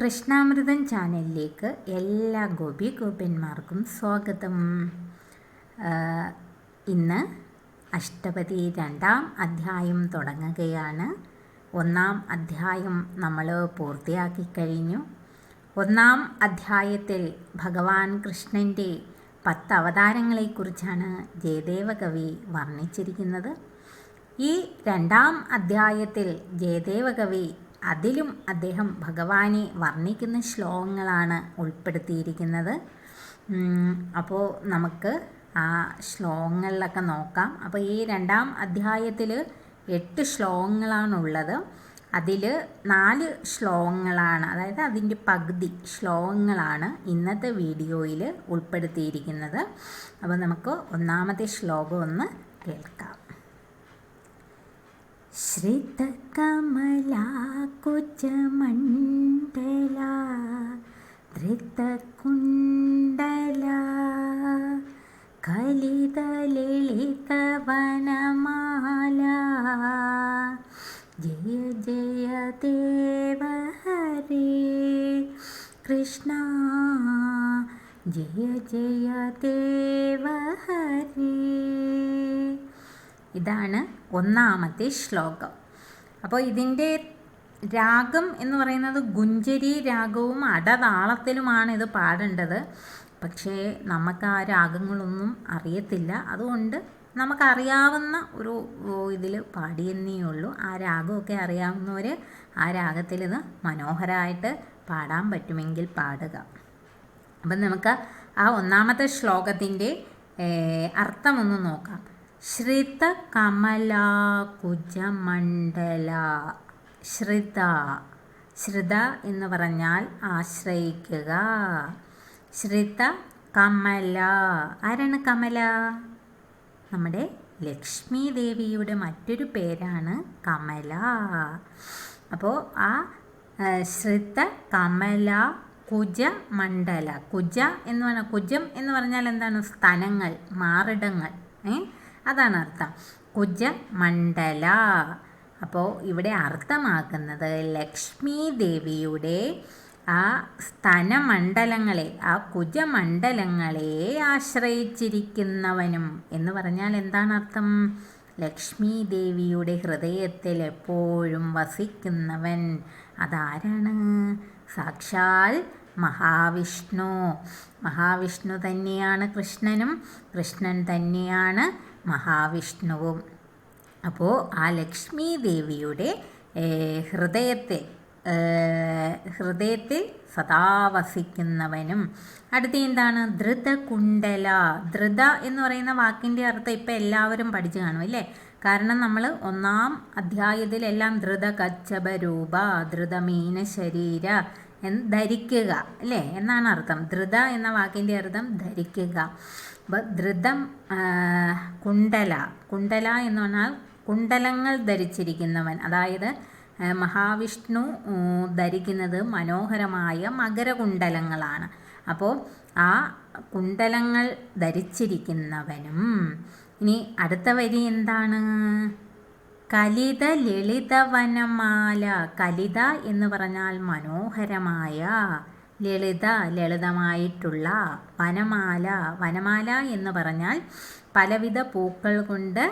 കൃഷ്ണാമൃതം ചാനലിലേക്ക് എല്ലാ ഗോപി ഗോപന്മാർക്കും സ്വാഗതം. ഇന്ന് അഷ്ടപതി രണ്ടാം അധ്യായം തുടങ്ങുകയാണ്. ഒന്നാം അധ്യായം നമ്മൾ പൂർത്തിയാക്കി കഴിഞ്ഞു. ഒന്നാം അധ്യായത്തിൽ ഭഗവാൻ കൃഷ്ണന്റെ പത്ത് അവതാരങ്ങളെക്കുറിച്ചാണ് ജയദേവ കവി വർണിച്ചിരിക്കുന്നത്. ഈ രണ്ടാം അധ്യായത്തിൽ ജയദേവ കവി അതിലും അദ്ദേഹം ഭഗവാനെ വർണിക്കുന്ന ശ്ലോകങ്ങളാണ് ഉൾപ്പെടുത്തിയിരിക്കുന്നത്. അപ്പോൾ നമുക്ക് ആ ശ്ലോകങ്ങളിലൊക്കെ നോക്കാം. അപ്പോൾ ഈ രണ്ടാം അധ്യായത്തിൽ എട്ട് ശ്ലോകങ്ങളാണുള്ളത്. അതിൽ നാല് ശ്ലോകങ്ങളാണ് അതായത് അതിന്റെ പകുതി ശ്ലോകങ്ങളാണ് ഇന്നത്തെ വീഡിയോയിൽ ഉൾപ്പെടുത്തിയിരിക്കുന്നത്. അപ്പോൾ നമുക്ക് ഒന്നാമത്തെ ശ്ലോകം ഒന്ന് കേൾക്കാം. ശ്രിതകമലാകുചമണ്ഡല ധൃതകുണ്ടല കലിതലളിതവനമാല ജയ ജയ ദേവ ഹരേ കൃഷ്ണ ജയ ജയ ദേവ ഹരേ ഇതാണ് ഒന്നാമത്തെ ശ്ലോകം. അപ്പോൾ ഇതിന്റെ രാഗം എന്ന് പറയുന്നത് ഗുഞ്ചരി രാഗവും അടതാളത്തിലുമാണ് ഇത് പാടേണ്ടത്. പക്ഷേ നമുക്ക് ആ രാഗങ്ങളൊന്നും അറിയത്തില്ല. അതുകൊണ്ട് നമുക്കറിയാവുന്ന ഒരു ഇതിൽ പാടിയെന്നേ ഉള്ളൂ. ആ രാഗമൊക്കെ അറിയാവുന്നവർ ആ രാഗത്തിൽ ഇത് മനോഹരമായിട്ട് പാടാൻ പറ്റുമെങ്കിൽ പാടുക. അപ്പം നമുക്ക് ആ ഒന്നാമത്തെ ശ്ലോകത്തിന്റെ അർത്ഥമൊന്ന് നോക്കാം. ശ്രിത കമല കുജമണ്ഡല ശ്രിത ശ്രിത എന്ന് പറഞ്ഞാൽ ആശ്രയിക്കുക. ശ്രിത കമല. ആരാണ് കമല? നമ്മുടെ ലക്ഷ്മി ദേവിയുടെ മറ്റൊരു പേരാണ് കമല. അപ്പോൾ ആ ശ്രിത കമല കുജ മണ്ഡല കുജ എന്ന് പറഞ്ഞാൽ കുജം എന്ന് പറഞ്ഞാൽ എന്താണ്? സ്ഥലങ്ങൾ മാറിടങ്ങൾ ഏ? അതാണ് അർത്ഥം കുജ മണ്ഡല അപ്പോൾ ഇവിടെ അർത്ഥമാക്കുന്നത് ലക്ഷ്മി ദേവിയുടെ ആ സ്തനമണ്ഡലങ്ങളെ ആ കുജമണ്ഡലങ്ങളെ ആശ്രയിച്ചിരിക്കുന്നവനും എന്ന് പറഞ്ഞാൽ എന്താണ് അർത്ഥം ലക്ഷ്മി ദേവിയുടെ ഹൃദയത്തിൽ എപ്പോഴും വസിക്കുന്നവൻ അതാരാണ്? സാക്ഷാൽ മഹാവിഷ്ണു. മഹാവിഷ്ണു തന്നെയാണ് കൃഷ്ണനും കൃഷ്ണൻ തന്നെയാണ് മഹാവിഷ്ണുവും. അപ്പോൾ ആ ലക്ഷ്മി ദേവിയുടെ ഹൃദയത്തെ ഹൃദയത്തിൽ സദാ വസിക്കുന്നവനും. അടുത്ത എന്താണ്? ധൃതകുണ്ടല ധൃത എന്ന് പറയുന്ന വാക്കിന്റെ അർത്ഥം ഇപ്പം എല്ലാവരും പഠിച്ചു കാണും അല്ലേ? കാരണം നമ്മൾ ഒന്നാം അധ്യായത്തിലെല്ലാം ധൃത കച്ചപ രൂപ ധൃതമീന ശരീര എന്ന് ധരിക്കുക അല്ലേ? എന്നാണ് അർത്ഥം. ധൃത എന്ന വാക്കിന്റെ അർത്ഥം ധരിക്കുക. ധൃതം കുണ്ടല കുണ്ടല എന്ന് പറഞ്ഞാൽ കുണ്ടലങ്ങൾ ധരിച്ചിരിക്കുന്നവൻ. അതായത് മഹാവിഷ്ണു ധരിക്കുന്നത് മനോഹരമായ മകരകുണ്ടലങ്ങളാണ് അപ്പോൾ ആ കുണ്ടലങ്ങൾ ധരിച്ചിരിക്കുന്നവനും. ഇനി അടുത്ത വരി എന്താണ്? കലിത ലളിതവനമാല. കലിത എന്ന് പറഞ്ഞാൽ മനോഹരമായ ലളിത ലളിതമായിട്ടുള്ള വനമാല. വനമാല എന്ന് പറഞ്ഞാൽ പലവിധ പൂക്കൾ കൊണ്ട്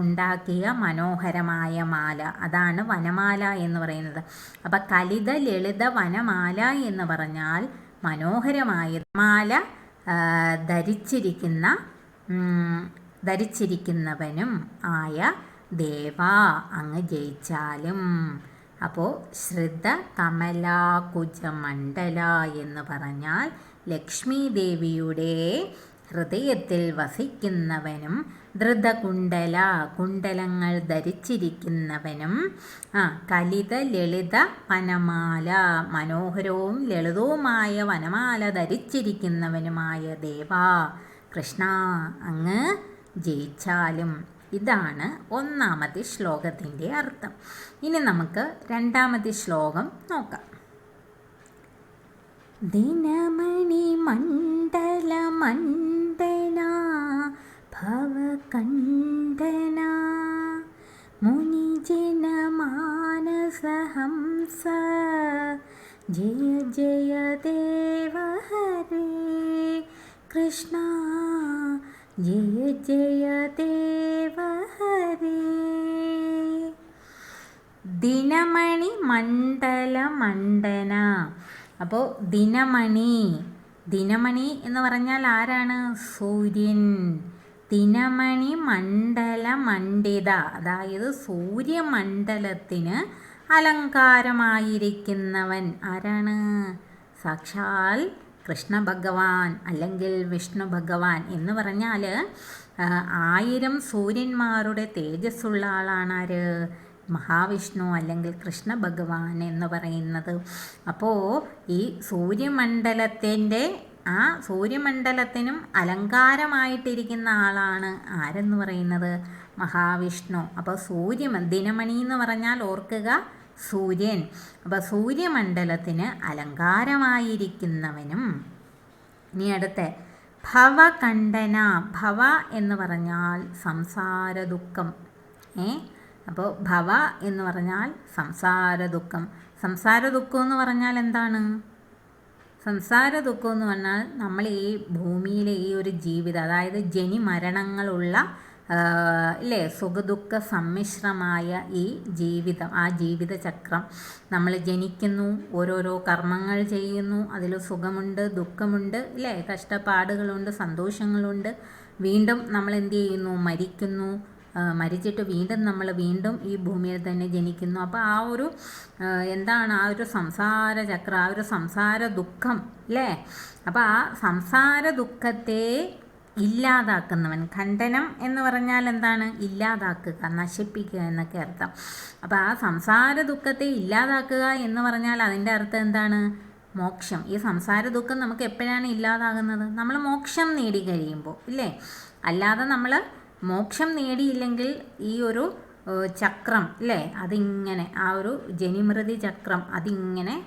ഉണ്ടാക്കിയ മനോഹരമായ മാല. അതാണ് വനമാല എന്ന് പറയുന്നത്. അപ്പം കലിത ലളിത വനമാല എന്ന് പറഞ്ഞാൽ മനോഹരമായ മാല ധരിച്ചിരിക്കുന്ന ധരിച്ചിരിക്കുന്നവനും ആയ ദേവ. അങ്ങ് ജയിച്ചാലും അപ്പോൾ ശ്രദ്ധ കമലാകുജമണ്ഡല എന്ന് പറഞ്ഞാൽ ലക്ഷ്മി ദേവിയുടെ ഹൃദയത്തിൽ വസിക്കുന്നവനും ധൃതകുണ്ടല കുണ്ടലങ്ങൾ ധരിച്ചിരിക്കുന്നവനും ആ കലിത ലളിത വനമാല മനോഹരവും ലളിതവുമായ വനമാല ധരിച്ചിരിക്കുന്നവനുമായ ദേവ കൃഷ്ണ അങ്ങ് ജയിച്ചാലും ഇതാണ് ഒന്നാമത്തെ ശ്ലോകത്തിന്റെ അർത്ഥം. ഇനി നമുക്ക് രണ്ടാമത്തെ ശ്ലോകം നോക്കാം. ദിനമണി മണ്ഡല മണ്ഡന ഭവകണ്ഠന മുനിജനമാനസഹംസ ജയ ജയ ദേവ ഹരേ കൃഷ്ണ ജയ ജയ ദേവഹരി. ദിനമണി മണ്ഡല മണ്ഡന. അപ്പോൾ ദിനമണി ദിനമണി എന്ന് പറഞ്ഞാൽ ആരാണ്? സൂര്യൻ. ദിനമണി മണ്ഡല മണ്ഡിത. അതായത് സൂര്യമണ്ഡലത്തിന് അലങ്കാരമായിരിക്കുന്നവൻ ആരാണ്? സാക്ഷാൽ കൃഷ്ണ ഭഗവാൻ അല്ലെങ്കിൽ വിഷ്ണു ഭഗവാൻ എന്ന് പറഞ്ഞാൽ ആയിരം സൂര്യന്മാരുടെ തേജസ്സുള്ള ആളാണ് ആര്? മഹാവിഷ്ണു അല്ലെങ്കിൽ കൃഷ്ണ ഭഗവാൻ എന്ന് പറയുന്നത്. അപ്പോൾ ഈ സൂര്യമണ്ഡലത്തിന്റെ ആ സൂര്യമണ്ഡലത്തിനും അലങ്കാരമായിട്ടിരിക്കുന്ന ആളാണ് ആരെന്ന് പറയുന്നത്? മഹാവിഷ്ണു. അപ്പോൾ സൂര്യ ദിനമണി എന്ന് പറഞ്ഞാൽ ഓർക്കുക സൂര്യൻ. അപ്പോൾ സൂര്യമണ്ഡലത്തിന് അലങ്കാരമായിരിക്കുന്നവനും ഇനി അടുത്ത ഭവകണ്ഠന ഭവ എന്ന് പറഞ്ഞാൽ സംസാര ദുഃഖം ഏ? അപ്പോൾ ഭവ എന്ന് പറഞ്ഞാൽ സംസാര ദുഃഖം സംസാര ദുഃഖം എന്ന് പറഞ്ഞാൽ എന്താണ്? സംസാര ദുഃഖം എന്ന് പറഞ്ഞാൽ നമ്മൾ ഈ ഭൂമിയിലെ ഈ ഒരു ജീവിതം അതായത് ജനി മരണങ്ങളുള്ള ഇല്ലേ? സുഖദുഃഖ സമ്മിശ്രമായ ഈ ജീവിതം ആ ജീവിതചക്രം. നമ്മൾ ജനിക്കുന്നു ഓരോരോ കർമ്മങ്ങൾ ചെയ്യുന്നു അതിൽ സുഖമുണ്ട് ദുഃഖമുണ്ട് ഇല്ലേ? കഷ്ടപ്പാടുകളുണ്ട് സന്തോഷങ്ങളുണ്ട്. വീണ്ടും നമ്മൾ എന്ത് ചെയ്യുന്നു? മരിക്കുന്നു. മരിച്ചിട്ട് വീണ്ടും നമ്മൾ വീണ്ടും ഈ ഭൂമിയിൽ തന്നെ ജനിക്കുന്നു. അപ്പോൾ ആ ഒരു എന്താണ്? ആ ഒരു സംസാര ചക്രം ആ ഒരു സംസാര ദുഃഖം അല്ലേ അപ്പോൾ ആ സംസാര ദുഃഖത്തെ ഇല്ലാതാക്കുന്നവൻ. ഖണ്ഡനം എന്ന് പറഞ്ഞാൽ എന്താണ്? ഇല്ലാതാക്കുക നശിപ്പിക്കുക എന്നൊക്കെ അർത്ഥം. അപ്പോൾ ആ സംസാര ദുഃഖത്തെ ഇല്ലാതാക്കുക എന്ന് പറഞ്ഞാൽ അതിന്റെ അർത്ഥം എന്താണ്? മോക്ഷം. ഈ സംസാര ദുഃഖം നമുക്ക് എപ്പോഴാണ് ഇല്ലാതാകുന്നത്? നമ്മൾ മോക്ഷം നേടി കഴിയുമ്പോൾ ഇല്ലേ? അല്ലാതെ നമ്മൾ മോക്ഷം നേടിയില്ലെങ്കിൽ ഈ ഒരു ചക്രം ഇല്ലേ? അതിങ്ങനെ ആ ഒരു ജനിമൃതി ചക്രം അതിങ്ങനെ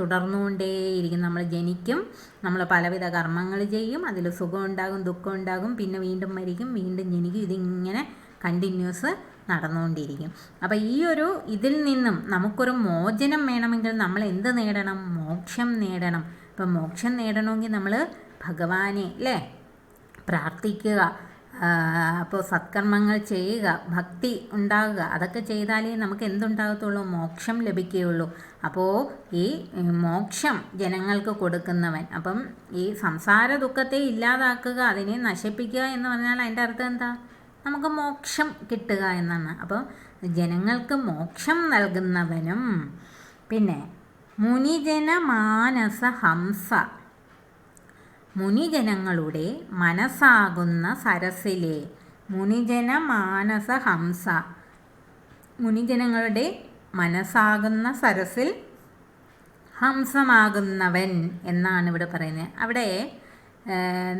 തുടർന്നുകൊണ്ടേയിരിക്കും. നമ്മൾ ജനിക്കും നമ്മൾ പലവിധ കർമ്മങ്ങൾ ചെയ്യും അതിൽ സുഖം ഉണ്ടാകും ദുഃഖം ഉണ്ടാകും പിന്നെ വീണ്ടും മരിക്കും വീണ്ടും ജനിക്കും. ഇതിങ്ങനെ കണ്ടിന്യൂസ് നടന്നുകൊണ്ടിരിക്കും. അപ്പോൾ ഈ ഒരു ഇതിൽ നിന്നും നമുക്കൊരു മോചനം വേണമെങ്കിൽ നമ്മൾ എന്ത് നേടണം? മോക്ഷം നേടണം. അപ്പം മോക്ഷം നേടണമെങ്കിൽ നമ്മൾ ഭഗവാനെ അല്ലേ? പ്രാർത്ഥിക്കുക അപ്പോൾ സത്കർമ്മങ്ങൾ ചെയ്യുക ഭക്തി ഉണ്ടാകുക അതൊക്കെ ചെയ്താലേ നമുക്ക് എന്തുണ്ടാകത്തുള്ളൂ? മോക്ഷം ലഭിക്കുകയുള്ളൂ. അപ്പോൾ ഈ മോക്ഷം ജനങ്ങൾക്ക് കൊടുക്കുന്നവൻ. അപ്പം ഈ സംസാര ദുഃഖത്തെ ഇല്ലാതാക്കുക അതിനെ നശിപ്പിക്കുക എന്ന് പറഞ്ഞാൽ അതിന്റെ അർത്ഥം എന്താ? നമുക്ക് മോക്ഷം കിട്ടുക എന്നാണ്. അപ്പോൾ ജനങ്ങൾക്ക് മോക്ഷം നൽകുന്നവനും പിന്നെ മുനിജന മാനസ ഹംസ. മുനിജനങ്ങളുടെ മനസ്സാകുന്ന സരസിലെ മുനിജന മാനസ ഹംസ. മുനിജനങ്ങളുടെ മനസ്സാകുന്ന സരസിൽ ഹംസമാകുന്നവൻ എന്നാണ് ഇവിടെ പറയുന്നത്. അവിടെ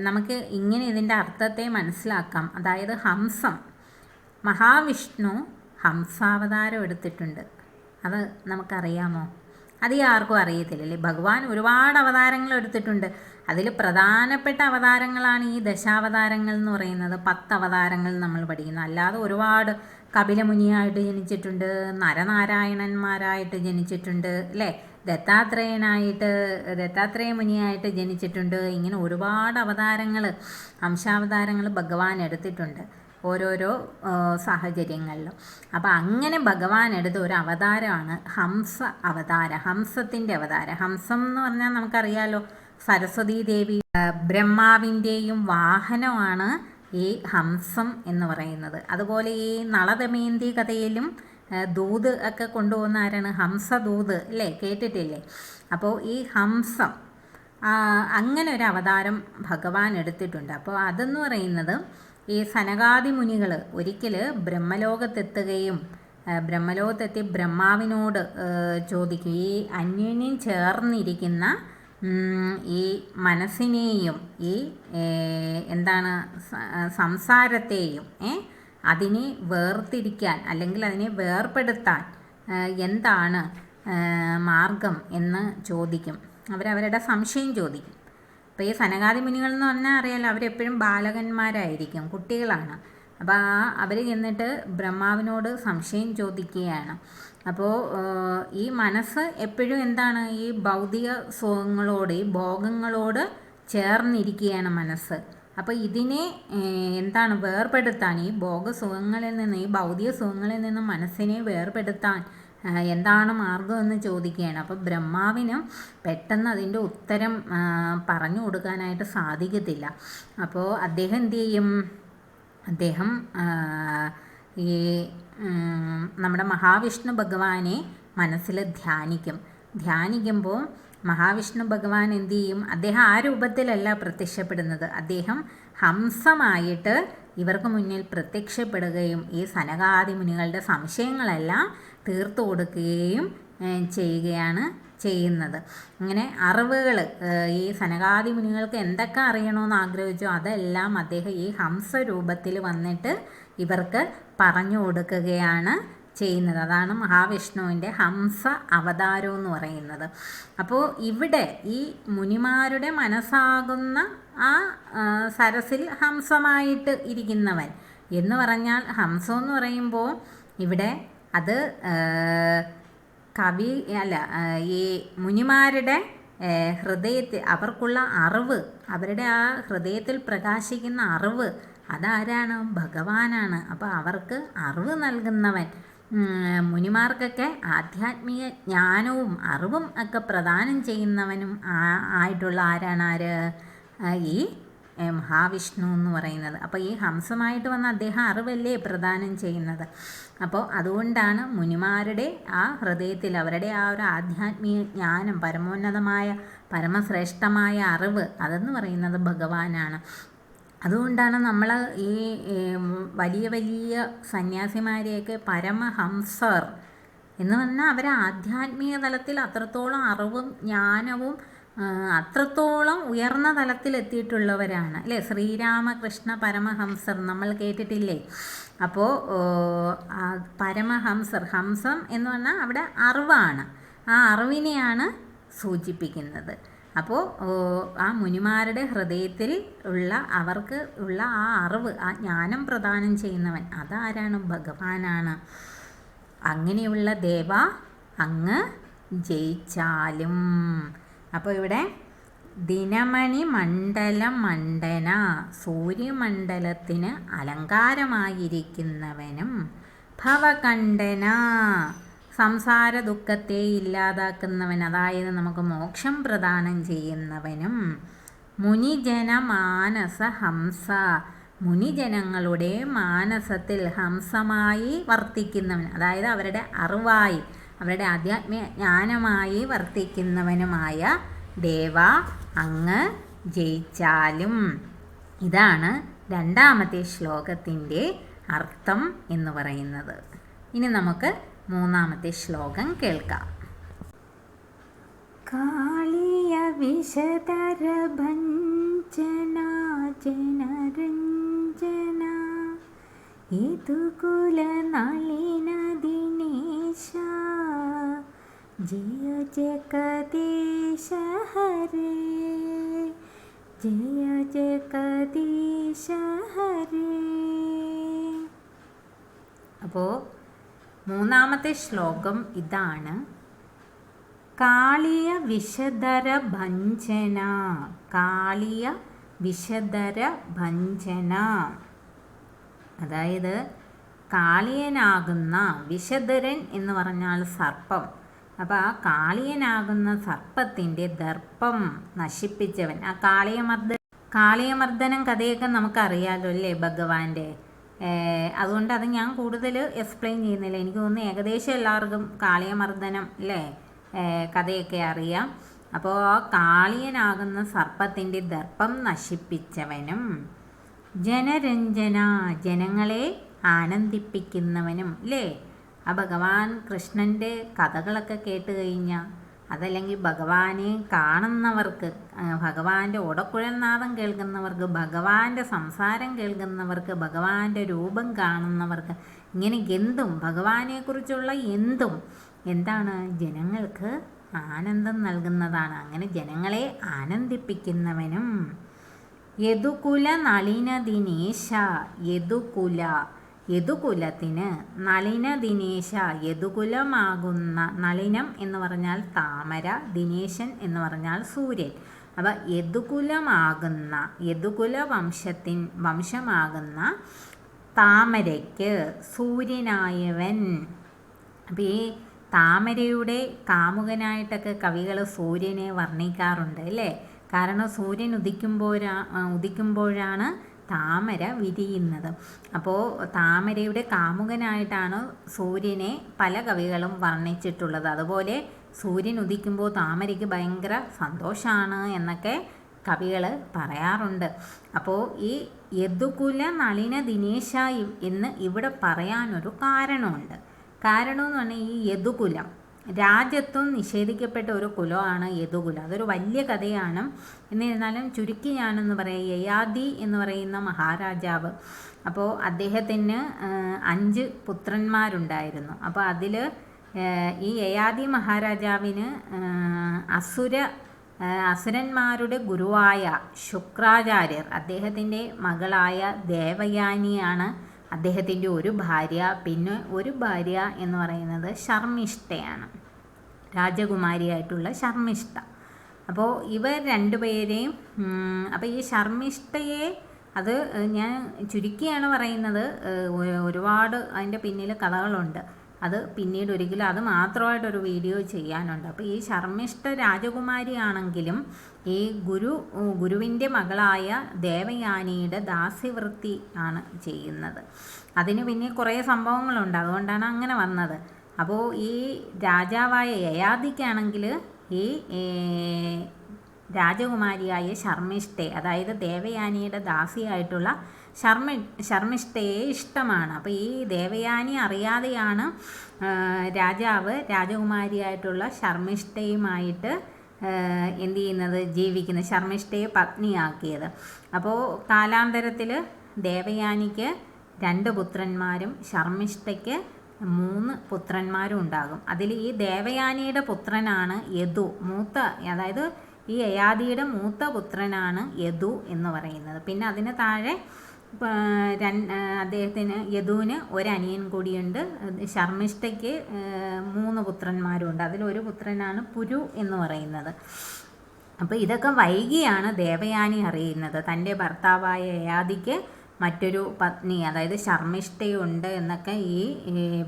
നമുക്ക് ഇങ്ങനെ ഇതിന്റെ അർത്ഥത്തെ മനസ്സിലാക്കാം. അതായത് ഹംസം മഹാവിഷ്ണു ഹംസാവതാരം എടുത്തിട്ടുണ്ട്. അത് നമുക്കറിയാമോ? അത് ആർക്കും അറിയത്തില്ലല്ലേ ഭഗവാൻ ഒരുപാട് അവതാരങ്ങൾ എടുത്തിട്ടുണ്ട്. അതിൽ പ്രധാനപ്പെട്ട അവതാരങ്ങളാണ് ഈ ദശാവതാരങ്ങൾ എന്ന് പറയുന്നത്. പത്ത് അവതാരങ്ങൾ നമ്മൾ പഠിക്കുന്നു. അല്ലാതെ ഒരുപാട് കപിലമുനിയായിട്ട് ജനിച്ചിട്ടുണ്ട് നരനാരായണന്മാരായിട്ട് ജനിച്ചിട്ടുണ്ട് അല്ലേ? ദത്താത്രേയനായിട്ട് ദത്താത്രേയ മുനിയായിട്ട് ജനിച്ചിട്ടുണ്ട്. ഇങ്ങനെ ഒരുപാട് അവതാരങ്ങൾ അംശാവതാരങ്ങൾ ഭഗവാൻ എടുത്തിട്ടുണ്ട് ഓരോരോ സാഹചര്യങ്ങളിലും. അപ്പോൾ അങ്ങനെ ഭഗവാൻ എടുത്ത ഒരു അവതാരമാണ് ഹംസ അവതാരം ഹംസത്തിന്റെ അവതാരം. ഹംസം എന്ന് പറഞ്ഞാൽ നമുക്കറിയാലോ സരസ്വതീ ദേവി ആ, ബ്രഹ്മാവിന്റെയും വാഹനമാണ് ഈ ഹംസം എന്ന് പറയുന്നത്. അതുപോലെ ഈ നളദമയന്തി കഥയിലും ദൂത് ഒക്കെ കൊണ്ടുപോകുന്ന ആരാണ്? ഹംസദൂത് അല്ലേ? കേട്ടിട്ടില്ലേ? അപ്പോൾ ഈ ഹംസം അങ്ങനെ ഒരു അവതാരം ഭഗവാൻ എടുത്തിട്ടുണ്ട്. അപ്പോൾ അതെന്ന് പറയുന്നത് ഈ സനകാദി മുനികൾ ഒരിക്കൽ ബ്രഹ്മലോകത്തെത്തുകയും ബ്രഹ്മലോകത്തെത്തി ബ്രഹ്മാവിനോട് ചോദിക്കുകയും ചോദിക്കും. ഈ അന്യോന്യം ചേർന്നിരിക്കുന്ന ഈ മനസ്സിനെയും ഈ എന്താണ് സംസാരത്തെയും അതിനെ വേർതിരിക്കാൻ അല്ലെങ്കിൽ അതിനെ വേർപെടുത്താൻ എന്താണ് മാർഗം എന്ന് ചോദിക്കും. അവരവരുടെ സംശയം ചോദിക്കും. അപ്പോൾ ഈ സനകാദി മുനികൾ എന്ന് പറഞ്ഞാൽ അറിയാലോ അവരെപ്പോഴും ബാലകന്മാരായിരിക്കും കുട്ടികളാണ്. അപ്പോൾ ആ അവർ ചെന്നിട്ട് ബ്രഹ്മാവിനോട് സംശയം ചോദിക്കുകയാണ്. അപ്പോൾ ഈ മനസ്സ് എപ്പോഴും എന്താണ്? ഈ ഭൗതിക സുഖങ്ങളോട് ഈ ഭോഗങ്ങളോട് ചേർന്നിരിക്കുകയാണ് മനസ്സ്. അപ്പോൾ ഇതിനെ എന്താണ് വേർപെടുത്താൻ ഈ ഭോഗസുഖങ്ങളിൽ നിന്ന് ഈ ഭൗതിക സുഖങ്ങളിൽ നിന്ന് മനസ്സിനെ വേർപെടുത്താൻ എന്താണ് മാർഗം എന്ന് ചോദിക്കുകയാണ്. അപ്പോൾ ബ്രഹ്മാവിനും പെട്ടെന്ന് അതിന്റെ ഉത്തരം പറഞ്ഞു കൊടുക്കാനായിട്ട് സാധിക്കത്തില്ല. അപ്പോൾ അദ്ദേഹം എന്തു ചെയ്യും? അദ്ദേഹം ഈ നമ്മുടെ മഹാവിഷ്ണു ഭഗവാനെ മനസ്സിൽ ധ്യാനിക്കും. ധ്യാനിക്കുമ്പോൾ മഹാവിഷ്ണു ഭഗവാൻ എന്തു ചെയ്യും? അദ്ദേഹം ആ രൂപത്തിലല്ല പ്രത്യക്ഷപ്പെടുന്നത്. അദ്ദേഹം ഹംസമായിട്ട് ഇവർക്ക് മുന്നിൽ പ്രത്യക്ഷപ്പെടുകയും ഈ സനകാദി മുനികളുടെ സംശയങ്ങളെല്ലാം തീർത്തു കൊടുക്കുകയും ചെയ്യുകയാണ് ചെയ്യുന്നത്. ഇങ്ങനെ അറിവുകൾ ഈ സനകാദി മുനികൾക്ക് എന്തൊക്കെ അറിയണമെന്ന് ആഗ്രഹിച്ചോ അതെല്ലാം അദ്ദേഹം ഈ ഹംസ രൂപത്തിൽ വന്നിട്ട് ഇവർക്ക് പറഞ്ഞു കൊടുക്കുകയാണ് ചെയ്യുന്നത്. അതാണ് മഹാവിഷ്ണുവിന്റെ ഹംസ അവതാരം എന്ന് പറയുന്നത്. അപ്പോൾ ഇവിടെ ഈ മുനിമാരുടെ മനസ്സാകുന്ന ആ സരസിൽ ഹംസമായിട്ട് ഇരിക്കുന്നവൻ എന്ന് പറഞ്ഞാൽ ഹംസം എന്ന് പറയുമ്പോൾ ഇവിടെ അത് കവി അല്ല ഈ മുനിമാരുടെ ഹൃദയത്തിൽ അവർക്കുള്ള അറിവ് അവരുടെ ആ ഹൃദയത്തിൽ പ്രകാശിക്കുന്ന അറിവ് അതാരാണ്? ഭഗവാനാണ്. അപ്പോൾ അവർക്ക് അറിവ് നൽകുന്നവൻ. മുനിമാർക്കൊക്കെ ആധ്യാത്മിക ജ്ഞാനവും അറിവും ഒക്കെ പ്രദാനം ചെയ്യുന്നവനും ആയിട്ടുള്ള ആരാണ് ആര്? ഈ മഹാവിഷ്ണു എന്ന് പറയുന്നത്. അപ്പോൾ ഈ ഹംസമായിട്ട് വന്ന അദ്ദേഹം അറിവല്ലേ പ്രദാനം ചെയ്യുന്നത്? അപ്പോൾ അതുകൊണ്ടാണ് മുനിമാരുടെ ആ ഹൃദയത്തിൽ അവരുടെ ആ ഒരു ആധ്യാത്മിക ജ്ഞാനം പരമോന്നതമായ പരമശ്രേഷ്ഠമായ അറിവ് അതെന്ന് പറയുന്നത് ഭഗവാനാണ്. അതുകൊണ്ടാണ് നമ്മൾ ഈ വലിയ വലിയ സന്യാസിമാരെയൊക്കെ പരമഹംസർ എന്ന് പറഞ്ഞാൽ അവർ ആധ്യാത്മിക തലത്തിൽ അത്രത്തോളം അറിവും ജ്ഞാനവും അത്രത്തോളം ഉയർന്ന തലത്തിലെത്തിയിട്ടുള്ളവരാണ് അല്ലേ? ശ്രീരാമകൃഷ്ണ പരമഹംസർ നമ്മൾ കേട്ടിട്ടില്ലേ? അപ്പോൾ പരമഹംസർ ഹംസം എന്ന് പറഞ്ഞാൽ അവിടെ അറിവാണ്. ആ അറിവിനെയാണ് സൂചിപ്പിക്കുന്നത്. അപ്പോൾ ആ മുനിമാരുടെ ഹൃദയത്തിൽ ഉള്ള അവർക്ക് ഉള്ള ആ അറിവ് ആ ജ്ഞാനം പ്രദാനം ചെയ്യുന്നവൻ അതാരാണ്? ഭഗവാനാണ്. അങ്ങനെയുള്ള ദേവ അങ്ങ് ജയിച്ചാലും. അപ്പോൾ ഇവിടെ ദിനമണി മണ്ഡല മണ്ഡന സൂര്യമണ്ഡലത്തിന് അലങ്കാരമായിരിക്കുന്നവനും ഭവകണ്ഠന. സംസാര ദുഃഖത്തെ ഇല്ലാതാക്കുന്നവൻ അതായത് നമുക്ക് മോക്ഷം പ്രദാനം ചെയ്യുന്നവനും മുനിജന മാനസ ഹംസ മുനിജനങ്ങളുടെ മാനസത്തിൽ ഹംസമായി വർത്തിക്കുന്നവൻ അതായത് അവരുടെ അറിവായി അവരുടെ ആധ്യാത്മിക ജ്ഞാനമായി വർത്തിക്കുന്നവനുമായ ദേവ അങ്ങ് ജയിച്ചാലും. ഇതാണ് രണ്ടാമത്തെ ശ്ലോകത്തിന്റെ അർത്ഥം എന്ന് പറയുന്നത്. ഇനി നമുക്ക് മൂന്നാമത്തെ ശ്ലോകം കേൾക്കാം. കാളിയ വിശതര ഭഞ്ജന ജനരഞ്ജന ഇതുകുല നളിന ദിനേശ ജയ ജഗദീശ ഹരേ ജയ ജഗദീശ ഹരേ അപ്പോൾ മൂന്നാമത്തെ ശ്ലോകം ഇതാണ്. കാളിയ വിശദര ഭഞ്ജന കാളിയ വിശദര ഭഞ്ജന. അതായത് കാളിയനാകുന്ന വിശദരൻ എന്ന് പറഞ്ഞാൽ സർപ്പം. അപ്പോൾ ആ കാളിയനാകുന്ന സർപ്പത്തിന്റെ ദർപ്പം നശിപ്പിച്ചവൻ. ആ കാളിയമർദ്ദ കാളിയമർദ്ദനം കഥയൊക്കെ നമുക്കറിയാലോ അല്ലേ ഭഗവാന്റെ? അതുകൊണ്ട് അത് ഞാൻ കൂടുതൽ എക്സ്പ്ലെയിൻ ചെയ്യുന്നില്ല. എനിക്ക് തോന്നുന്നു ഏകദേശം എല്ലാവർക്കും കാളിയമർദ്ദനം അല്ലേ കഥയൊക്കെ അറിയാം. അപ്പോൾ ആ കാളിയനാകുന്ന സർപ്പത്തിന്റെ ദർപ്പം നശിപ്പിച്ചവനും ജനരഞ്ജന ജനങ്ങളെ ആനന്ദിപ്പിക്കുന്നവനും അല്ലേ ആ ഭഗവാൻ കൃഷ്ണന്റെ കഥകളൊക്കെ കേട്ട് കഴിഞ്ഞാൽ അതല്ലെങ്കിൽ ഭഗവാനെ കാണുന്നവർക്ക് ഭഗവാന്റെ നാദം കേൾക്കുന്നവർക്ക് ഭഗവാന്റെ സംസാരം കേൾക്കുന്നവർക്ക് ഭഗവാന്റെ രൂപം കാണുന്നവർക്ക് ഇങ്ങനെ എന്തും ഭഗവാനെക്കുറിച്ചുള്ള എന്തും എന്താണ് ജനങ്ങൾക്ക് ആനന്ദം നൽകുന്നതാണ്. അങ്ങനെ ജനങ്ങളെ ആനന്ദിപ്പിക്കുന്നവനും യദുകുല നളിനദിനേശ യദുകുല യദുകുലത്തിന് നളിന ദിനേശ യദുകുലമാകുന്ന നളിനം എന്ന് പറഞ്ഞാൽ താമര ദിനേശൻ എന്ന് പറഞ്ഞാൽ സൂര്യൻ. അപ്പോൾ യദുകുലമാകുന്ന യദുകുല വംശത്തിൻ വംശമാകുന്ന താമരയ്ക്ക് സൂര്യനായവൻ. അപ്പോൾ ഈ താമരയുടെ കാമുകനായിട്ടൊക്കെ കവികൾ സൂര്യനെ വർണിക്കാറുണ്ട് അല്ലേ? കാരണം സൂര്യൻ ഉദിക്കുമ്പോഴാ ഉദിക്കുമ്പോഴാണ് താമര വിരിയുന്നത്. അപ്പോൾ താമരയുടെ കാമുകനായിട്ടാണ് സൂര്യനെ പല കവികളും വർണിച്ചിട്ടുള്ളത്. അതുപോലെ സൂര്യൻ ഉദിക്കുമ്പോൾ താമരയ്ക്ക് ഭയങ്കര സന്തോഷമാണ് എന്നൊക്കെ കവികൾ പറയാറുണ്ട്. അപ്പോൾ ഈ യദുകുല നളിന ദിനേശ എന്ന് ഇവിടെ പറയാനൊരു കാരണമുണ്ട്. കാരണം എന്ന് പറഞ്ഞാൽ ഈ യദുകുലം രാജ്യത്വം നിഷേധിക്കപ്പെട്ട ഒരു കുലമാണ് യദുകുലം. അതൊരു വലിയ കഥയാണ്. എന്നിരുന്നാലും ചുരുക്കി ഞാനെന്ന് പറയാം. യയാദി എന്ന് പറയുന്ന മഹാരാജാവ് അപ്പോൾ അദ്ദേഹത്തിന് അഞ്ച് പുത്രന്മാരുണ്ടായിരുന്നു. അപ്പോൾ അതിൽ ഈ യയാദി മഹാരാജാവിന് അസുര അസുരന്മാരുടെ ഗുരുവായ ശുക്രാചാര്യർ അദ്ദേഹത്തിന്റെ മകളായ ദേവയാനിയാണ് അദ്ദേഹത്തിന്റെ ഒരു ഭാര്യ പിന്നെ ഒരു ഭാര്യ എന്ന് പറയുന്നത് ശർമ്മിഷ്ഠയാണ്. രാജകുമാരിയായിട്ടുള്ള ശർമ്മിഷ്ഠ. അപ്പോൾ ഇവർ രണ്ടുപേരെയും അപ്പോൾ ഈ ശർമ്മിഷ്ഠയെ അത് ഞാൻ ചുരുക്കിയാണ് പറയുന്നത് ഒരുപാട് അതിന്റെ പിന്നിൽ കഥകളുണ്ട്. അത് പിന്നീട് ഒരിക്കലും അത് മാത്രമായിട്ടൊരു വീഡിയോ ചെയ്യാനുണ്ട്. അപ്പോൾ ഈ ശർമ്മിഷ്ഠ രാജകുമാരിയാണെങ്കിലും ഈ ഗുരു ഗുരുവിന്റെ മകളായ ദേവയാനിയുടെ ദാസ്യവൃത്തി ആണ് ചെയ്യുന്നത്. അതിന് പിന്നെ കുറേ സംഭവങ്ങളുണ്ട്. അതുകൊണ്ടാണ് അങ്ങനെ വന്നത്. അപ്പോൾ ഈ രാജാവായ യയാദിക്കാണെങ്കിൽ ഈ രാജകുമാരിയായ ശർമ്മിഷ്ഠെ അതായത് ദേവയാനിയുടെ ദാസിയായിട്ടുള്ള ശർമ്മ ശർമ്മിഷ്ഠയെ ഇഷ്ടമാണ്. അപ്പോൾ ഈ ദേവയാനി അറിയാതെയാണ് രാജാവ് രാജകുമാരിയായിട്ടുള്ള ശർമ്മിഷ്ഠയുമായിട്ട് എന്ത് ചെയ്യുന്നത്? ജീവിക്കുന്നത് ശർമ്മിഷ്ഠയെ പത്നിയാക്കിയത്. അപ്പോൾ കാലാന്തരത്തിൽ ദേവയാനിക്ക് രണ്ട് പുത്രന്മാരും ശർമ്മിഷ്ഠയ്ക്ക് മൂന്ന് പുത്രന്മാരും ഉണ്ടാകും. അതിൽ ഈ ദേവയാനിയുടെ പുത്രനാണ് യദു. മൂത്ത അതായത് ഈ യയാദിയുടെ മൂത്ത പുത്രനാണ് യദു എന്ന് പറയുന്നത്. പിന്നെ അതിന് താഴെ അദ്ദേഹത്തിന് യദുവിന് ഒരനിയൻ കൂടിയുണ്ട്. ശർമ്മിഷ്ഠയ്ക്ക് മൂന്ന് പുത്രന്മാരുണ്ട്. അതിലൊരു പുത്രനാണ് പുരു എന്ന് പറയുന്നത്. അപ്പോൾ ഇതൊക്കെ വൈകിയാണ് ദേവയാനി അറിയുന്നത്. തന്റെ ഭർത്താവായ യയാദിക്ക് മറ്റൊരു പത്നി അതായത് ശർമ്മിഷ്ഠയുണ്ട് എന്നൊക്കെ ഈ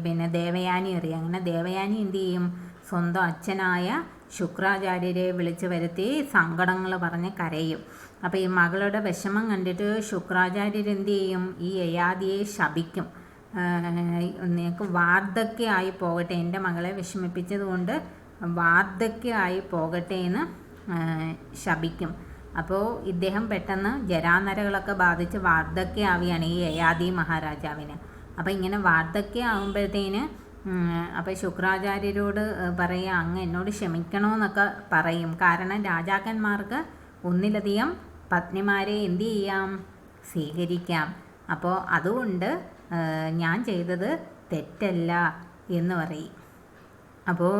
പിന്നെ ദേവയാനി അറിയാം. അങ്ങനെ ദേവയാനി എന്തു ചെയ്യും? സ്വന്തം അച്ഛനായ ശുക്രാചാര്യരെ വിളിച്ചു വരുത്തി സങ്കടങ്ങൾ പറഞ്ഞ് കരയും. അപ്പോൾ ഈ മകളുടെ വിഷമം കണ്ടിട്ട് ശുക്രാചാര്യർ എന്ത് ചെയ്യും? ഈ യയാദിയെ ശപിക്കും. നിനക്ക് വാർദ്ധക്യമായി പോകട്ടെ. എന്റെ മകളെ വിഷമിപ്പിച്ചത് കൊണ്ട് വാർദ്ധക്യമായി പോകട്ടെ എന്ന് ശപിക്കും. അപ്പോൾ ഇദ്ദേഹം പെട്ടെന്ന് ജരാനരകളൊക്കെ ബാധിച്ച് വാർദ്ധക്യമാവുകയാണ് ഈ യയാദി മഹാരാജാവിന്. അപ്പോൾ ഇങ്ങനെ വാർദ്ധക്യമാകുമ്പോഴത്തേന് അപ്പോൾ ശുക്രാചാര്യരോട് പറയുക അങ്ങ് എന്നോട് ക്ഷമിക്കണമെന്നൊക്കെ പറയും. കാരണം രാജാക്കന്മാർക്ക് ഒന്നിലധികം പത്നിമാരെ എന്ത് ചെയ്യാം? സ്വീകരിക്കാം. അപ്പോൾ അതുകൊണ്ട് ഞാൻ ചെയ്തത് തെറ്റല്ല എന്ന് പറയും. അപ്പോൾ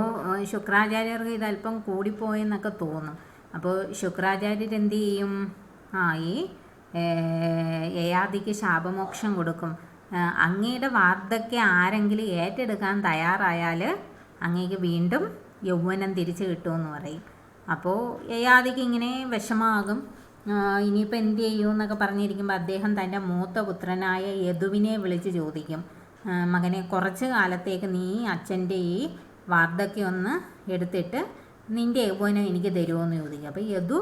ശുക്രാചാര്യർക്ക് ഇതല്പം കൂടിപ്പോയെന്നൊക്കെ തോന്നും. അപ്പോൾ ശുക്രാചാര്യർ എന്ത് ചെയ്യും? ആ ഈ യയാദിക്ക് ശാപമോക്ഷം കൊടുക്കും. അങ്ങയുടെ വാർദ്ധക്യം ആരെങ്കിലും ഏറ്റെടുക്കാൻ തയ്യാറായാൽ അങ്ങേക്ക് വീണ്ടും യൗവനം തിരിച്ചു കിട്ടുമെന്ന് പറയും. അപ്പോൾ യയാദിക്ക് ഇങ്ങനെ വിഷമാകും ഇനിയിപ്പോൾ എന്ത് ചെയ്യൂ എന്നൊക്കെ പറഞ്ഞിരിക്കുമ്പോൾ അദ്ദേഹം തന്റെ മൂത്ത പുത്രനായ യദുവിനെ വിളിച്ച് ചോദിക്കും. മകനെ കുറച്ച് കാലത്തേക്ക് നീ അച്ഛന്റെ ഈ വാർദ്ധക്യം ഒന്ന് എടുത്തിട്ട് നിന്റെ യൗവനം എനിക്ക് തരുമോ എന്ന് ചോദിക്കും. അപ്പോൾ യദു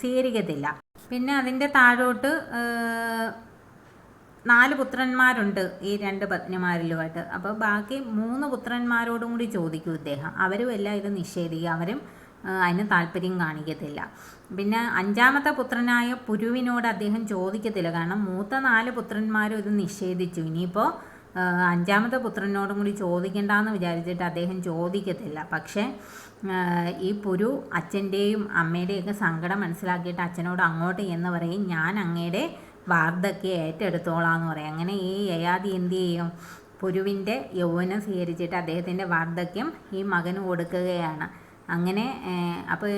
സ്വീകരിക്കത്തില്ല. പിന്നെ അതിന്റെ താഴോട്ട് നാല് പുത്രന്മാരുണ്ട് ഈ രണ്ട് പത്നിമാരിലുമായിട്ട്. അപ്പോൾ ബാക്കി മൂന്ന് പുത്രന്മാരോടും കൂടി ചോദിക്കും ഇദ്ദേഹം. അവരും എല്ലാം ഇത് നിഷേധിക്കുക അവരും അതിന് താല്പര്യം കാണിക്കത്തില്ല. പിന്നെ അഞ്ചാമത്തെ പുത്രനായ പുരുവിനോട് അദ്ദേഹം ചോദിക്കത്തില്ല. കാരണം മൂത്ത നാല് പുത്രന്മാരും ഇത് നിഷേധിച്ചു. ഇനിയിപ്പോൾ അഞ്ചാമത്തെ പുത്രനോടും കൂടി ചോദിക്കണ്ടെന്ന് വിചാരിച്ചിട്ട് അദ്ദേഹം ചോദിക്കത്തില്ല. പക്ഷേ ഈ പുരു അച്ഛന്റെയും അമ്മയുടെയൊക്കെ സങ്കടം മനസ്സിലാക്കിയിട്ട് അച്ഛനോട് അങ്ങോട്ട് എന്ന് പറയും ഞാൻ അങ്ങയുടെ വാർദ്ധക്യം ഏറ്റെടുത്തോളാം എന്ന് പറയും. അങ്ങനെ ഈ യയാതി എന്ത് ചെയ്യും? പുരുവിന്റെ യൗവനം സ്വീകരിച്ചിട്ട് അദ്ദേഹത്തിന്റെ വാർദ്ധക്യം ഈ മകന് കൊടുക്കുകയാണ്. അങ്ങനെ അപ്പോൾ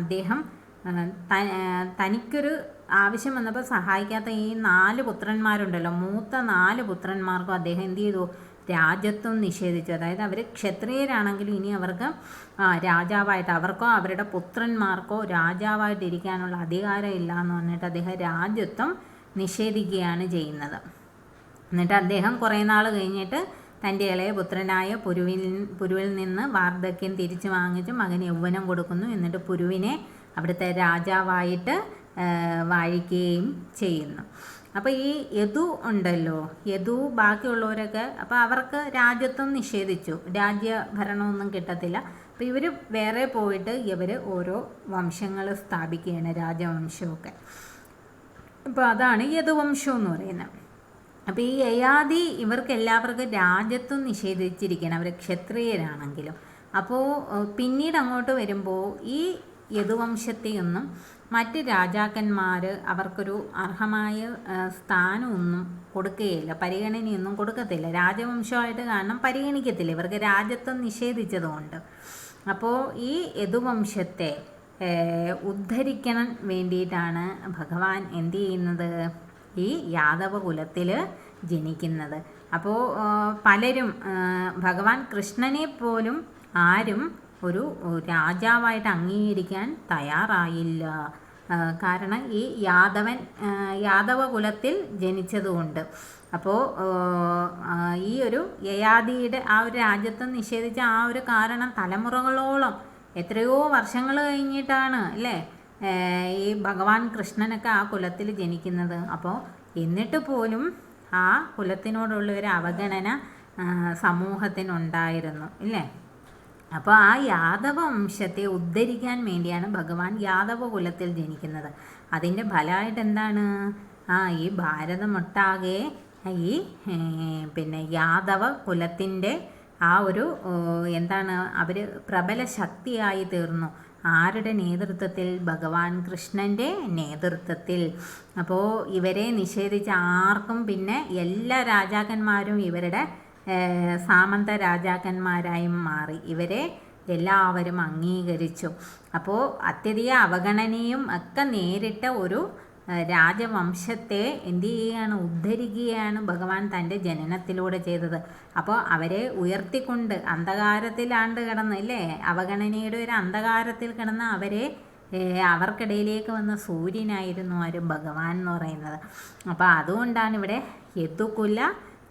അദ്ദേഹം തനിക്കൊരു ആവശ്യം വന്നപ്പോൾ സഹായിക്കാത്ത ഈ നാല് പുത്രന്മാരുണ്ടല്ലോ. മൂത്ത നാല് പുത്രന്മാർക്കും അദ്ദേഹം എന്ത് ചെയ്തു? രാജ്യത്വം നിഷേധിച്ചു. അതായത് അവർ ക്ഷത്രിയരാണെങ്കിലും ഇനി അവർക്ക് രാജാവായിട്ട് അവർക്കോ അവരുടെ പുത്രന്മാർക്കോ രാജാവായിട്ട് ഇരിക്കാനുള്ള അധികാരം ഇല്ല എന്ന് പറഞ്ഞിട്ട് അദ്ദേഹം രാജ്യത്വം നിഷേധിക്കുകയാണ് ചെയ്യുന്നത്. എന്നിട്ട് അദ്ദേഹം കുറേ നാൾ കഴിഞ്ഞിട്ട് തന്റെ ഇളയ പുത്രനായ പുരുവിൽ പുരുവിൽ നിന്ന് വാർദ്ധക്യം തിരിച്ചു വാങ്ങിച്ച്. മകന് യൗവനം കൊടുക്കുന്നു. എന്നിട്ട് പുരുവിനെ അവിടുത്തെ രാജാവായിട്ട് വാഴിക്കുകയും ചെയ്യുന്നു. അപ്പോൾ ഈ യദു ഉണ്ടല്ലോ യദു ബാക്കിയുള്ളവരൊക്കെ അപ്പോൾ അവർക്ക് രാജ്യത്വം നിഷേധിച്ചു. രാജ്യഭരണമൊന്നും കിട്ടത്തില്ല. അപ്പോൾ ഇവർ വേറെ പോയിട്ട് ഇവർ ഓരോ വംശങ്ങൾ സ്ഥാപിക്കുകയാണ് രാജവംശമൊക്കെ. അപ്പോൾ അതാണ് യദുവംശം എന്ന് പറയുന്നത്. അപ്പോൾ ഈ യയാതി ഇവർക്ക് എല്ലാവർക്കും രാജ്യത്വം നിഷേധിച്ചിരിക്കുകയാണ് അവർ ക്ഷത്രിയരാണെങ്കിലും. അപ്പോൾ പിന്നീട് അങ്ങോട്ട് വരുമ്പോൾ ഈ യദുവംശത്തെയൊന്നും മറ്റ് രാജാക്കന്മാർ അവർക്കൊരു അർഹമായ സ്ഥാനമൊന്നും കൊടുക്കുകയില്ല പരിഗണനയൊന്നും കൊടുക്കത്തില്ല. രാജവംശമായിട്ട് കാരണം പരിഗണിക്കത്തില്ല. ഇവർക്ക് രാജ്യത്വം നിഷേധിച്ചതുകൊണ്ട്. അപ്പോൾ ഈ യദുവംശത്തെ ഉദ്ധരിക്കണം വേണ്ടിയിട്ടാണ് ഭഗവാൻ എന്ത് ചെയ്യുന്നത്? ഈ യാദവ കുലത്തിൽ ജനിക്കുന്നത് അപ്പോൾ പലരും ഭഗവാൻ കൃഷ്ണനെ പോലും ആരും ഒരു രാജാവായിട്ട് അംഗീകരിക്കാൻ തയ്യാറായില്ല. കാരണം ഈ യാദവൻ യാദവ കുലത്തിൽ ജനിച്ചതുകൊണ്ട്. അപ്പോൾ ഈ ഒരു യയാദിയുടെ ആ ഒരു രാജ്യത്വം നിഷേധിച്ച ആ ഒരു കാരണം തലമുറകളോളം എത്രയോ വർഷങ്ങൾ കഴിഞ്ഞിട്ടാണ് അല്ലേ? ഈ ഭഗവാൻ കൃഷ്ണനൊക്കെ ആ കുലത്തിൽ ജനിക്കുന്നത്. അപ്പോൾ എന്നിട്ട് പോലും ആ കുലത്തിനോടുള്ള ഒരു അവഗണന സമൂഹത്തിനുണ്ടായിരുന്നു ഇല്ലേ? അപ്പോൾ ആ യാദവ വംശത്തെ ഉദ്ധരിക്കാൻ വേണ്ടിയാണ് ഭഗവാൻ യാദവ കുലത്തിൽ ജനിക്കുന്നത്. അതിന്റെ ഫലമായിട്ട് എന്താണ് ആ ഈ ഭാരതമൊട്ടാകെ ഈ പിന്നെ യാദവ കുലത്തിന്റെ ആ ഒരു എന്താണ് അവർ പ്രബല ശക്തിയായി തീർന്നു. ആരുടെ നേതൃത്വത്തിൽ? ഭഗവാൻ കൃഷ്ണന്റെ നേതൃത്വത്തിൽ. അപ്പോൾ ഇവരെ നിഷേധിച്ച ആർക്കും പിന്നെ എല്ലാ രാജാക്കന്മാരും ഇവരുടെ സാമന്ത രാജാക്കന്മാരായും മാറി. ഇവരെ എല്ലാവരും അംഗീകരിച്ചു. അപ്പോൾ അത്യധിക അവഗണനയും ഒക്കെ നേരിട്ട ഒരു രാജവംശത്തെ എന്ത് ചെയ്യുകയാണ്? ഉദ്ധരിക്കുകയാണ് ഭഗവാൻ തന്റെ ജനനത്തിലൂടെ ചെയ്തത്. അപ്പോൾ അവരെ ഉയർത്തിക്കൊണ്ട് അന്ധകാരത്തിലാണ്ട് കിടന്ന് ഇല്ലേ? അവഗണനയുടെ ഒരു അന്ധകാരത്തിൽ കിടന്ന് അവരെ അവർക്കിടയിലേക്ക് വന്ന സൂര്യനായിരുന്നു ആര്? ഭഗവാൻ എന്ന് പറയുന്നത്. അപ്പോൾ അതുകൊണ്ടാണ് ഇവിടെ യദുകുല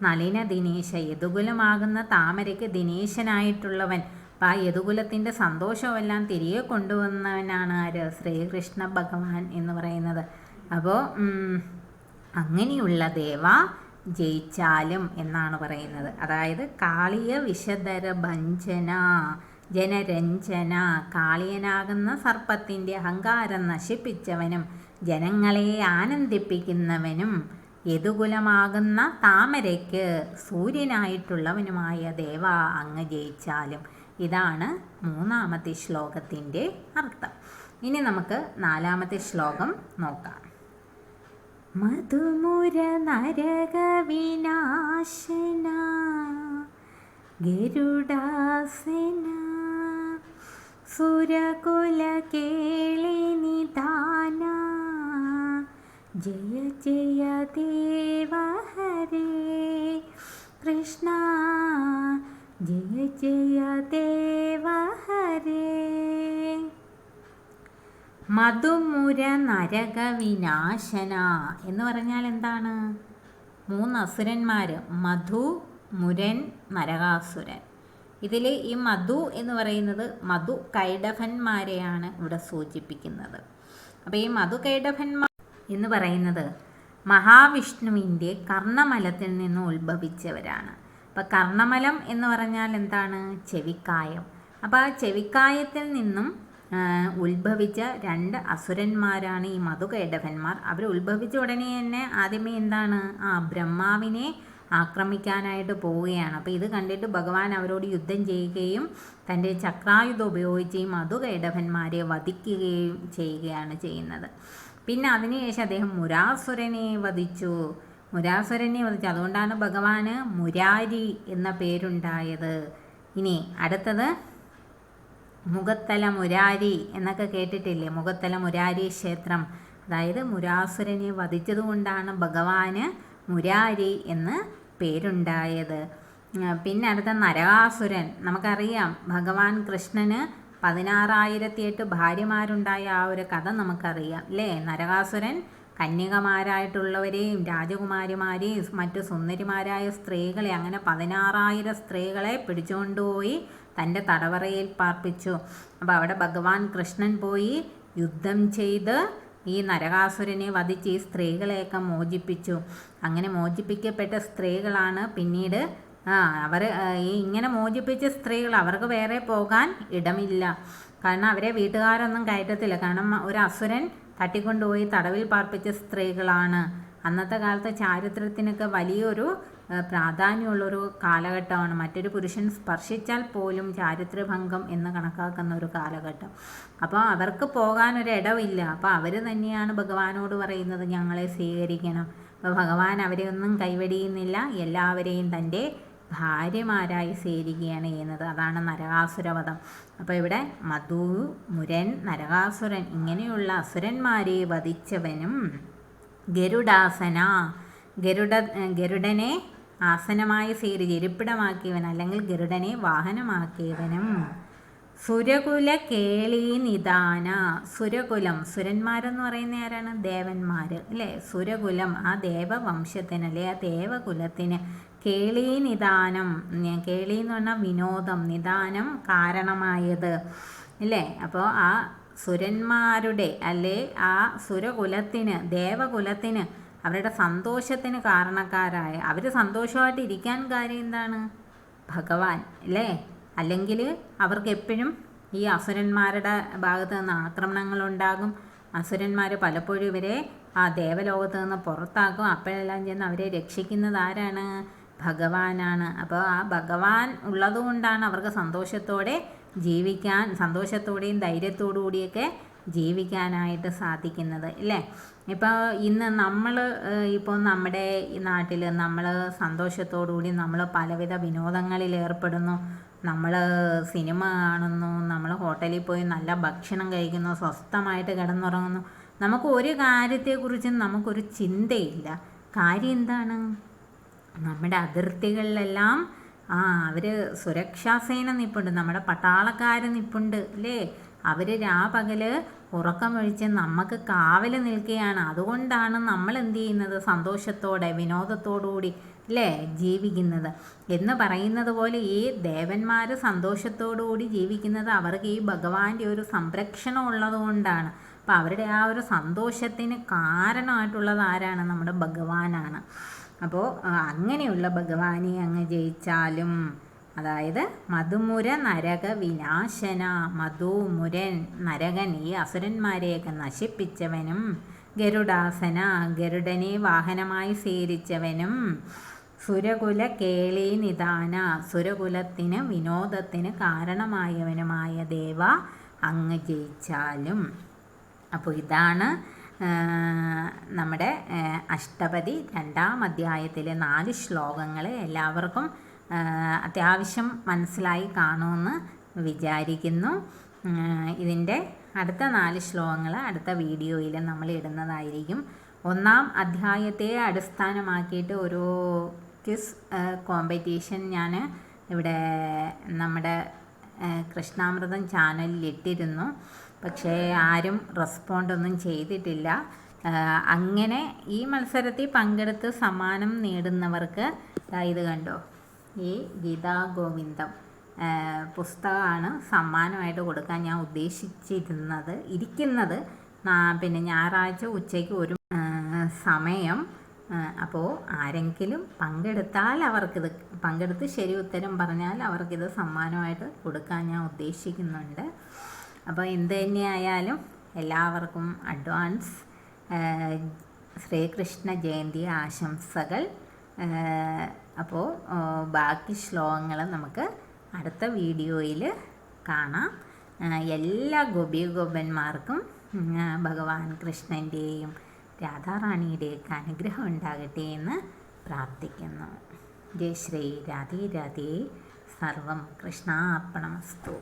നളിന ദിനേശ യദുകുലമാകുന്ന താമരയ്ക്ക് ദിനേശനായിട്ടുള്ളവൻ. ആ യദുകുലത്തിന്റെ സന്തോഷമെല്ലാം തിരികെ കൊണ്ടുവന്നവനാണ് ആര്? ശ്രീകൃഷ്ണ ഭഗവാൻ എന്ന് പറയുന്നത്. അപ്പോൾ അങ്ങനെയുള്ള ദേവ ജയിച്ചാലും എന്നാണ് പറയുന്നത്. അതായത് കാളിയ വിശദര ഭഞ്ജന ജനരഞ്ജന കാളിയനാകുന്ന സർപ്പത്തിന്റെ അഹങ്കാരം നശിപ്പിച്ചവനും ജനങ്ങളെ ആനന്ദിപ്പിക്കുന്നവനും യദുകുലമാകുന്ന താമരയ്ക്ക് സൂര്യനായിട്ടുള്ളവനുമായ ദേവ അങ്ങ് ജയിച്ചാലും. ഇതാണ് മൂന്നാമത്തെ ശ്ലോകത്തിന്റെ അർത്ഥം. ഇനി നമുക്ക് നാലാമത്തെ ശ്ലോകം നോക്കാം. മധുമുര നരക വിനാശന ഗരുഡാസന സുരകുല കേളി നിദാന ജയ ജയ ദേവ ഹരേ കൃഷ്ണ ജയ ജയ ദേവ മധുമുര നരക വിനാശന എന്ന് പറഞ്ഞാൽ എന്താണ്? മൂന്ന് അസുരന്മാർ മധു മുരൻ നരകാസുരൻ. ഇതിൽ ഈ മധു എന്ന് പറയുന്നത് മധു കൈഡഭന്മാരെയാണ് ഇവിടെ സൂചിപ്പിക്കുന്നത്. അപ്പോൾ ഈ മധു കൈഡഭന്മാർ എന്ന് പറയുന്നത് മഹാവിഷ്ണുവിന്റെ കർണമലത്തിൽ നിന്ന് ഉത്ഭവിച്ചവരാണ്. അപ്പോൾ കർണമലം എന്ന് പറഞ്ഞാൽ എന്താണ്? ചെവിക്കായം. അപ്പോൾ ആ ചെവിക്കായത്തിൽ നിന്നും ഉത്ഭവിച്ച രണ്ട് അസുരന്മാരാണ് ഈ മധുകേടവന്മാർ. അവർ ഉത്ഭവിച്ച ഉടനെ തന്നെ ആദ്യമേ എന്താണ്? ആ ബ്രഹ്മാവിനെ ആക്രമിക്കാനായിട്ട് പോവുകയാണ്. അപ്പോൾ ഇത് കണ്ടിട്ട് ഭഗവാൻ അവരോട് യുദ്ധം ചെയ്യുകയും തന്റെ ചക്രായുധം ഉപയോഗിച്ച് ഈ മധുകേടവന്മാരെ വധിക്കുകയും ചെയ്യുകയാണ് ചെയ്യുന്നത്. പിന്നെ അതിനുശേഷം അദ്ദേഹം മുരാസുരനെ വധിച്ചു. മുരാസുരനെ വധിച്ചു. അതുകൊണ്ടാണ് ഭഗവാന് മുരാരി എന്ന പേരുണ്ടായത്. ഇനി അടുത്തത് മുഖത്തല മുരാരി എന്നൊക്കെ കേട്ടിട്ടില്ലേ? മുഖത്തല മുരാരി ക്ഷേത്രം. അതായത് മുരാസുരനെ വധിച്ചതുകൊണ്ടാണ് ഭഗവാന് മുരാരി എന്ന് പേരുണ്ടായത്. പിന്നെ അടുത്ത നരകാസുരൻ. നമുക്കറിയാം ഭഗവാൻ കൃഷ്ണന് പതിനാറായിരത്തി എട്ട് ഭാര്യമാരുണ്ടായ ആ ഒരു കഥ നമുക്കറിയാം അല്ലേ? നരകാസുരൻ കന്യകമാരായിട്ടുള്ളവരെയും രാജകുമാരിമാരെയും മറ്റു സുന്ദരിമാരായ സ്ത്രീകളെ അങ്ങനെ പതിനാറായിരം സ്ത്രീകളെ പിടിച്ചുകൊണ്ടുപോയി തന്റെ തടവറയിൽ പാർപ്പിച്ചു. അപ്പോൾ അവിടെ ഭഗവാൻ കൃഷ്ണൻ പോയി യുദ്ധം ചെയ്ത് ഈ നരകാസുരനെ വധിച്ച് ഈ സ്ത്രീകളെയൊക്കെ മോചിപ്പിച്ചു. അങ്ങനെ മോചിപ്പിക്കപ്പെട്ട സ്ത്രീകളാണ് പിന്നീട് ആ അവർ ഈ ഇങ്ങനെ മോചിപ്പിച്ച സ്ത്രീകൾ അവർക്ക് വേറെ പോകാൻ ഇടമില്ല. കാരണം അവരെ വീട്ടുകാരൊന്നും കയറ്റത്തില്ല. കാരണം ഒരു അസുരൻ തട്ടിക്കൊണ്ടുപോയി തടവിൽ പാർപ്പിച്ച സ്ത്രീകളാണ്. അന്നത്തെ കാലത്തെ ചാരിത്രത്തിനൊക്കെ വലിയൊരു പ്രാധാന്യമുള്ളൊരു കാലഘട്ടമാണ്. മറ്റൊരു പുരുഷൻ സ്പർശിച്ചാൽ പോലും ചാരിത്രഭംഗം എന്ന് കണക്കാക്കുന്ന ഒരു കാലഘട്ടം. അപ്പോൾ അവർക്ക് പോകാനൊരു ഇടവില്ല. അപ്പോൾ അവർ തന്നെയാണ് ഭഗവാനോട് പറയുന്നത് ഞങ്ങളെ സ്വീകരിക്കണം. അപ്പോൾ ഭഗവാൻ അവരെയൊന്നും കൈവടിയുന്നില്ല. എല്ലാവരെയും തന്റെ ഭാര്യമാരായി സേരുകയാണ് ചെയ്യുന്നത്. അതാണ് നരകാസുരവധം. അപ്പോൾ ഇവിടെ മധു മുരൻ നരകാസുരൻ ഇങ്ങനെയുള്ള അസുരന്മാരെ വധിച്ചവനും ഗരുഡാസന ഗരുഡ ഗരുഡനെ ആസനമായി സ്വീകരിച്ച് ഇരിപ്പിടമാക്കിയവൻ അല്ലെങ്കിൽ ഗരുഡനെ വാഹനമാക്കിയവനും. സുരകുല കേളി നിദാന സുരകുലം. സുരന്മാരെന്ന് പറയുന്ന ആരാണ്? ദേവന്മാർ അല്ലേ? സുരകുലം. ആ ദേവവംശത്തിന് അല്ലെ ആ ദേവകുലത്തിന് കേളി നിദാനം കേളി എന്ന് പറഞ്ഞാൽ വിനോദം നിദാനം കാരണമായത്. അല്ലേ? അപ്പോൾ ആ സുരന്മാരുടെ അല്ലെ ആ സുരകുലത്തിന് ദേവകുലത്തിന് അവരുടെ സന്തോഷത്തിന് കാരണക്കാരായ അവർ സന്തോഷമായിട്ട് ഇരിക്കാൻ കാര്യം എന്താണ്? ഭഗവാൻ അല്ലേ? അല്ലെങ്കിൽ അവർക്ക് എപ്പോഴും ഈ അസുരന്മാരുടെ ഭാഗത്ത് നിന്ന് ആക്രമണങ്ങളുണ്ടാകും അസുരന്മാർ പലപ്പോഴും ഇവരെ ആ ദേവലോകത്ത് നിന്ന് പുറത്താക്കും. അപ്പോഴെല്ലാം ചെന്ന് അവരെ രക്ഷിക്കുന്നത് ആരാണ്? ഭഗവാനാണ്. അപ്പോൾ ആ ഭഗവാൻ ഉള്ളതുകൊണ്ടാണ് അവർക്ക് സന്തോഷത്തോടെ ജീവിക്കാൻ സന്തോഷത്തോടെയും ധൈര്യത്തോടു കൂടിയൊക്കെ ജീവിക്കാനായിട്ട് സാധിക്കുന്നത് അല്ലേ ഇപ്പോൾ ഇന്ന് നമ്മൾ ഇപ്പോൾ നമ്മുടെ നാട്ടിൽ നമ്മൾ സന്തോഷത്തോടു കൂടി നമ്മൾ പലവിധ വിനോദങ്ങളിൽ ഏർപ്പെടുന്നു. നമ്മൾ സിനിമ കാണുന്നു നമ്മൾ ഹോട്ടലിൽ പോയി നല്ല ഭക്ഷണം കഴിക്കുന്നു സ്വസ്ഥമായിട്ട് കിടന്നുറങ്ങുന്നു. നമുക്ക് ഒരു കാര്യത്തെക്കുറിച്ചും നമുക്കൊരു ചിന്തയില്ല. കാര്യം എന്താണ്? നമ്മുടെ അതിർത്തികളിലെല്ലാം ആ അവർ സുരക്ഷാസേന നിൽപ്പുണ്ട് നമ്മുടെ പട്ടാളക്കാർ നിൽപ്പുണ്ട് അല്ലേ? അവർ രാപകൽ ഉറക്കമൊഴിച്ച് നമുക്ക് കാവൽ നിൽക്കുകയാണ്. അതുകൊണ്ടാണ് നമ്മൾ എന്ത് ചെയ്യുന്നത് സന്തോഷത്തോടെ വിനോദത്തോടുകൂടി അല്ലേ ജീവിക്കുന്നത്. എന്ന് പറയുന്നത് പോലെ ഈ ദേവന്മാർ സന്തോഷത്തോടുകൂടി ജീവിക്കുന്നത് അവർക്ക് ഈ ഭഗവാന്റെ ഒരു സംരക്ഷണം ഉള്ളതുകൊണ്ടാണ്. അപ്പോൾ അവരുടെ ആ ഒരു സന്തോഷത്തിന് കാരണമായിട്ടുള്ളത് ആരാണ്? നമ്മുടെ ഭഗവാനാണ്. അപ്പോൾ അങ്ങനെയുള്ള ഭഗവാനെ അങ്ങ് ജയിച്ചാലും അതായത് മധുമുര നരക വിനാശന മധുമുരൻ നരകൻ ഈ അസുരന്മാരെയൊക്കെ നശിപ്പിച്ചവനും ഗരുഡാസന ഗരുഡനെ വാഹനമായി സ്വീകരിച്ചവനും സുരകുല കേളി നിദാന സുരകുലത്തിന് വിനോദത്തിന് കാരണമായവനുമായ ദേവ അങ്ങ് ജയിച്ചാലും. അപ്പോൾ ഇതാണ് നമ്മുടെ അഷ്ടപതി രണ്ടാം അധ്യായത്തിലെ നാല് ശ്ലോകങ്ങൾ എല്ലാവർക്കും അത്യാവശ്യം മനസ്സിലായി കാണുമെന്ന് വിചാരിക്കുന്നു. ഇതിന്റെ അടുത്ത നാല് ശ്ലോകങ്ങൾ അടുത്ത വീഡിയോയിൽ നമ്മൾ ഇടുന്നതായിരിക്കും. ഒന്നാം അധ്യായത്തെ അടിസ്ഥാനമാക്കിയിട്ട് ഒരു ക്വിസ് കോമ്പറ്റീഷൻ ഞാൻ ഇവിടെ നമ്മുടെ കൃഷ്ണാമൃതം ചാനലിൽ ഇട്ടിരുന്നു. പക്ഷേ ആരും റെസ്പോണ്ട് ഒന്നും ചെയ്തിട്ടില്ല. അങ്ങനെ ഈ മത്സരത്തിൽ പങ്കെടുത്ത് സമ്മാനം നേടുന്നവർക്ക് ഇത് കണ്ടോ ഈ ഗീതാ ഗോവിന്ദം പുസ്തകമാണ് സമ്മാനമായിട്ട് കൊടുക്കാൻ ഞാൻ ഉദ്ദേശിച്ചിരുന്നത് ഇരിക്കുന്നത്. പിന്നെ ഞായറാഴ്ച ഉച്ചയ്ക്ക് ഒരു സമയം അപ്പോൾ ആരെങ്കിലും പങ്കെടുത്താൽ അവർക്കിത് പങ്കെടുത്ത് ശരി ഉത്തരം പറഞ്ഞാൽ അവർക്കിത് സമ്മാനമായിട്ട് കൊടുക്കാൻ ഞാൻ ഉദ്ദേശിക്കുന്നുണ്ട്. അപ്പോൾ എന്ത് തന്നെയായാലും എല്ലാവർക്കും അഡ്വാൻസ്. ശ്രീകൃഷ്ണ ജയന്തി ആശംസകൾ. അപ്പോൾ ബാക്കി ശ്ലോകങ്ങൾ നമുക്ക് അടുത്ത വീഡിയോയിൽ കാണാം. എല്ലാ ഗോപികോപന്മാർക്കും ഭഗവാൻ കൃഷ്ണന്റെയും രാധാറാണിയുടെയൊക്കെ അനുഗ്രഹം ഉണ്ടാകട്ടെ എന്ന് പ്രാർത്ഥിക്കുന്നു. ജയ ശ്രീ രാധേ രാധേ. സർവം കൃഷ്ണാർപ്പണമസ്തു.